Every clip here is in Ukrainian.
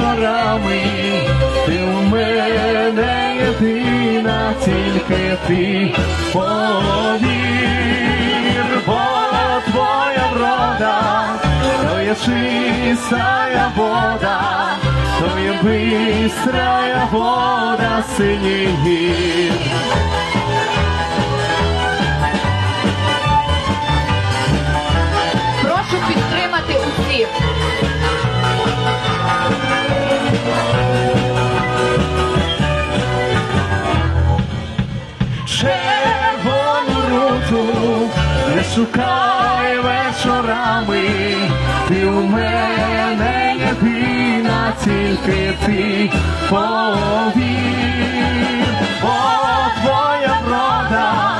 вечорами, ти в мене єдина, тільки ти повір, бо твоя врода, то є чистая вода, то є бистрая вода синіх гір. Єдина, тільки ти повір, О, твоя врода,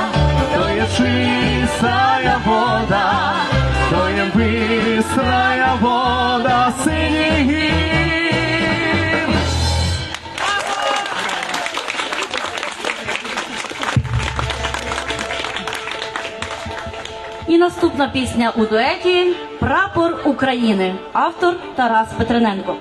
то є чистая вода, то є бистрая вода синіх І наступна пісня у дуеті Прапор України. Автор Тарас Петрененко.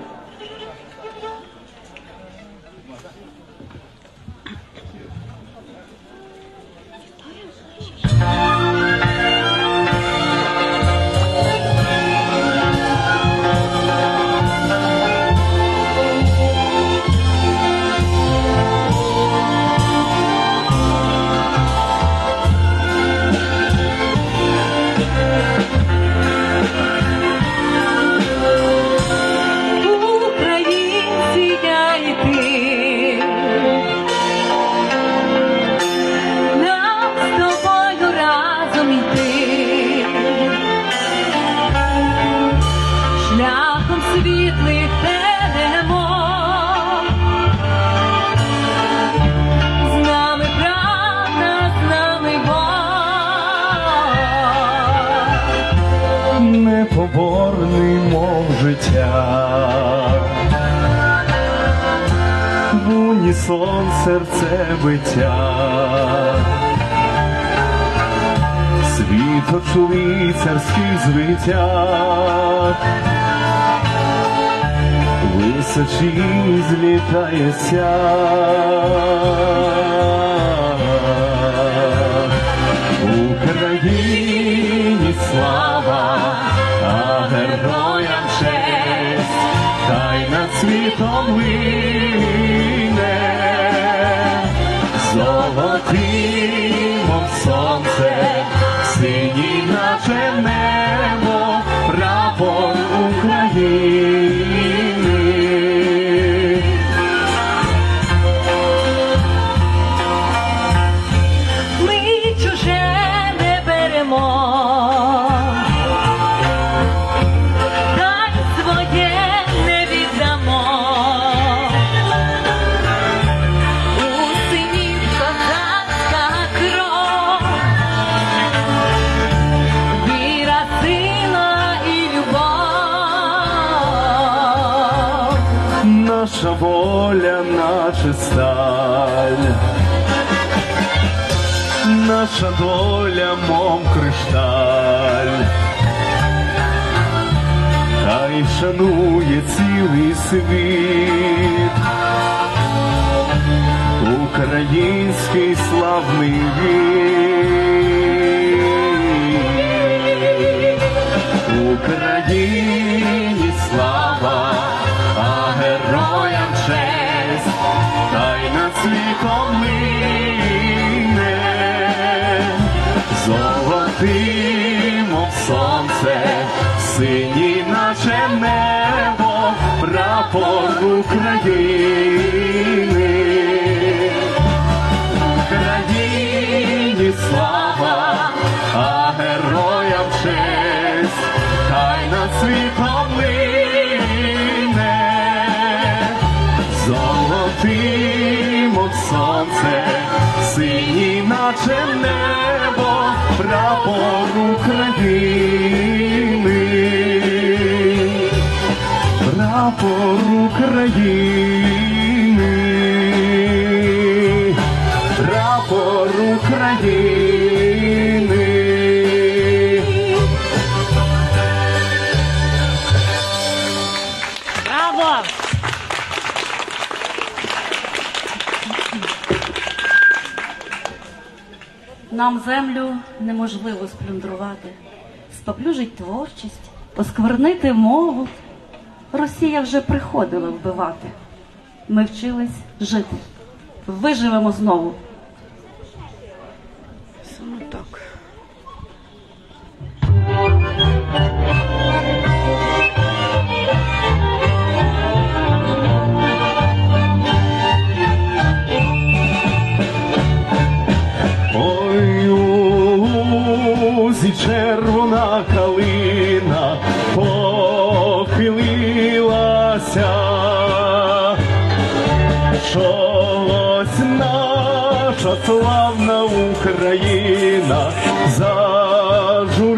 Непоборний, мов життя. В унісон серце биття. Світ очули царських звиття. Височі злітається. Наче наша доля, мов кришталь, хай шанує цілий світ, український славний гід. Україні слава, а героям честь, та й над світом лине, синій, наче небо, прапор України. Україні слава, а героям честь, хай над світом лине, золотий, мов сонце, синій, наче небо, прапор України, прапор України, прапор України. Нам землю неможливо сплюндрувати, споплюжить творчість, посквернити мову. Росія вже приходила вбивати. Ми вчились жити. Виживемо знову. Славна Україна зажурилася.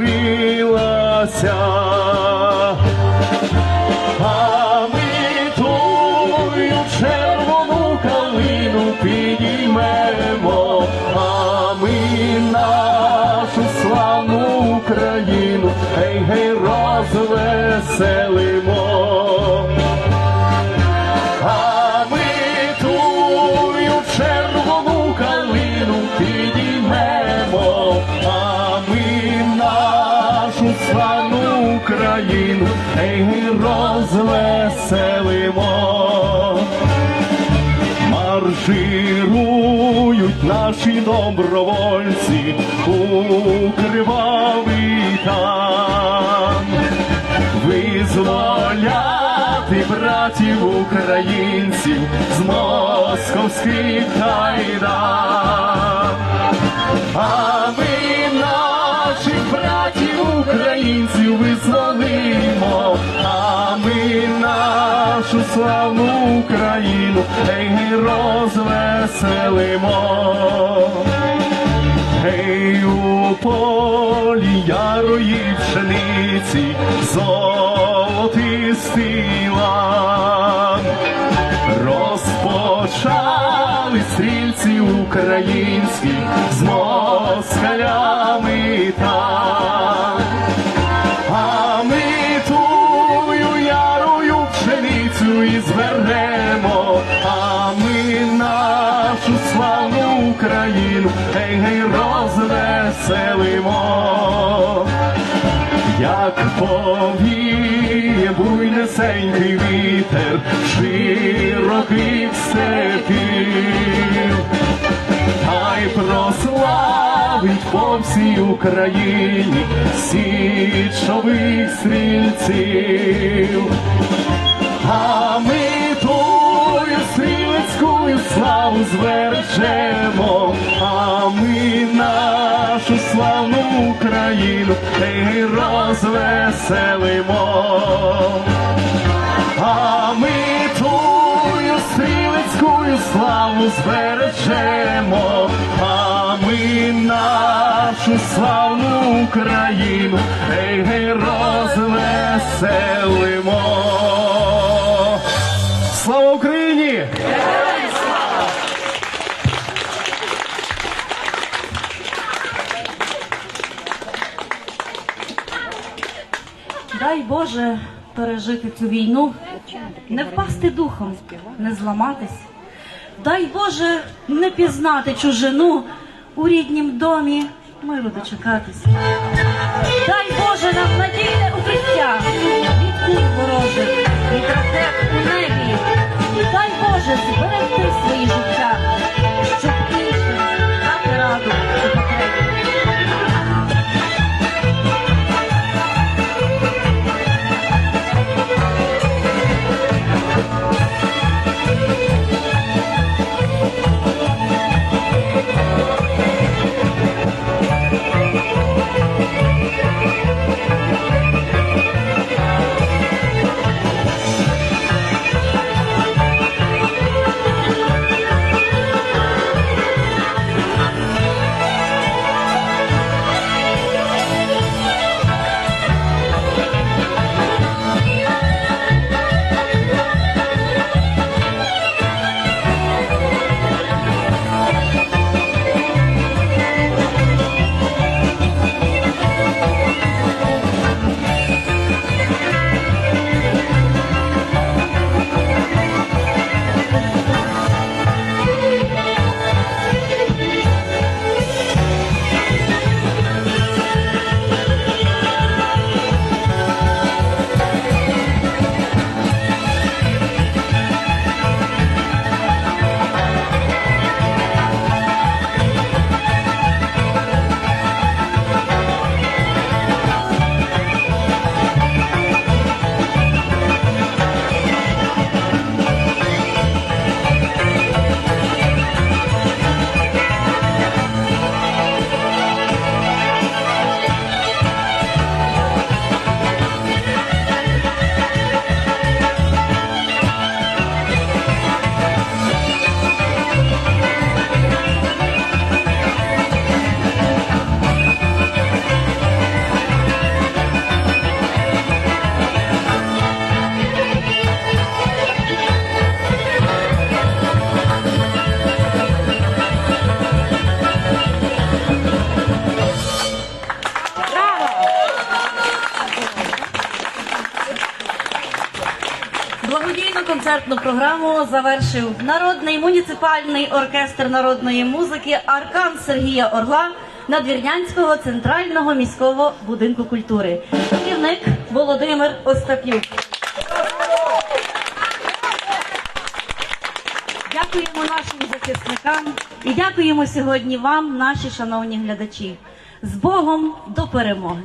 А ми тую червону калину підіймемо, а ми нашу славну Україну, гей, гей, розвеселимо. Наші добровольці у кривавий там визволяти братів українців з московських кайдан. А ми наших братів українців визволимо, а ми нашу славну Україну ей, гей, розвеселимо. Гей, у полі ярої пшениці золотистий лан розпочали стрільці українські з москалями розвеселимо. Як повіє буйнесенький вітер широких степів, та й прославить по всій Україні січових стрільців. А ми тую стрілецькую славу звершемо, Україну ей, розвеселимо. А ми тую стрілецькую славу збережемо, а ми нашу славну Україну ей, розвеселимо. Дай Боже пережити цю війну, не впасти духом, не зламатись. Дай Боже не пізнати чужину у ріднім домі миру дочекатись. Дай Боже нам надійне укриття від куль ворожих, від ракет у небі. Дай Боже зберегти свої життя, концертну програму завершив народний муніципальний оркестр народної музики Аркан Сергія Орла Надвірнянського центрального міського будинку культури. Керівник Володимир Остапюк. Дякуємо нашим захисникам і дякуємо сьогодні вам, наші шановні глядачі. З Богом до перемоги!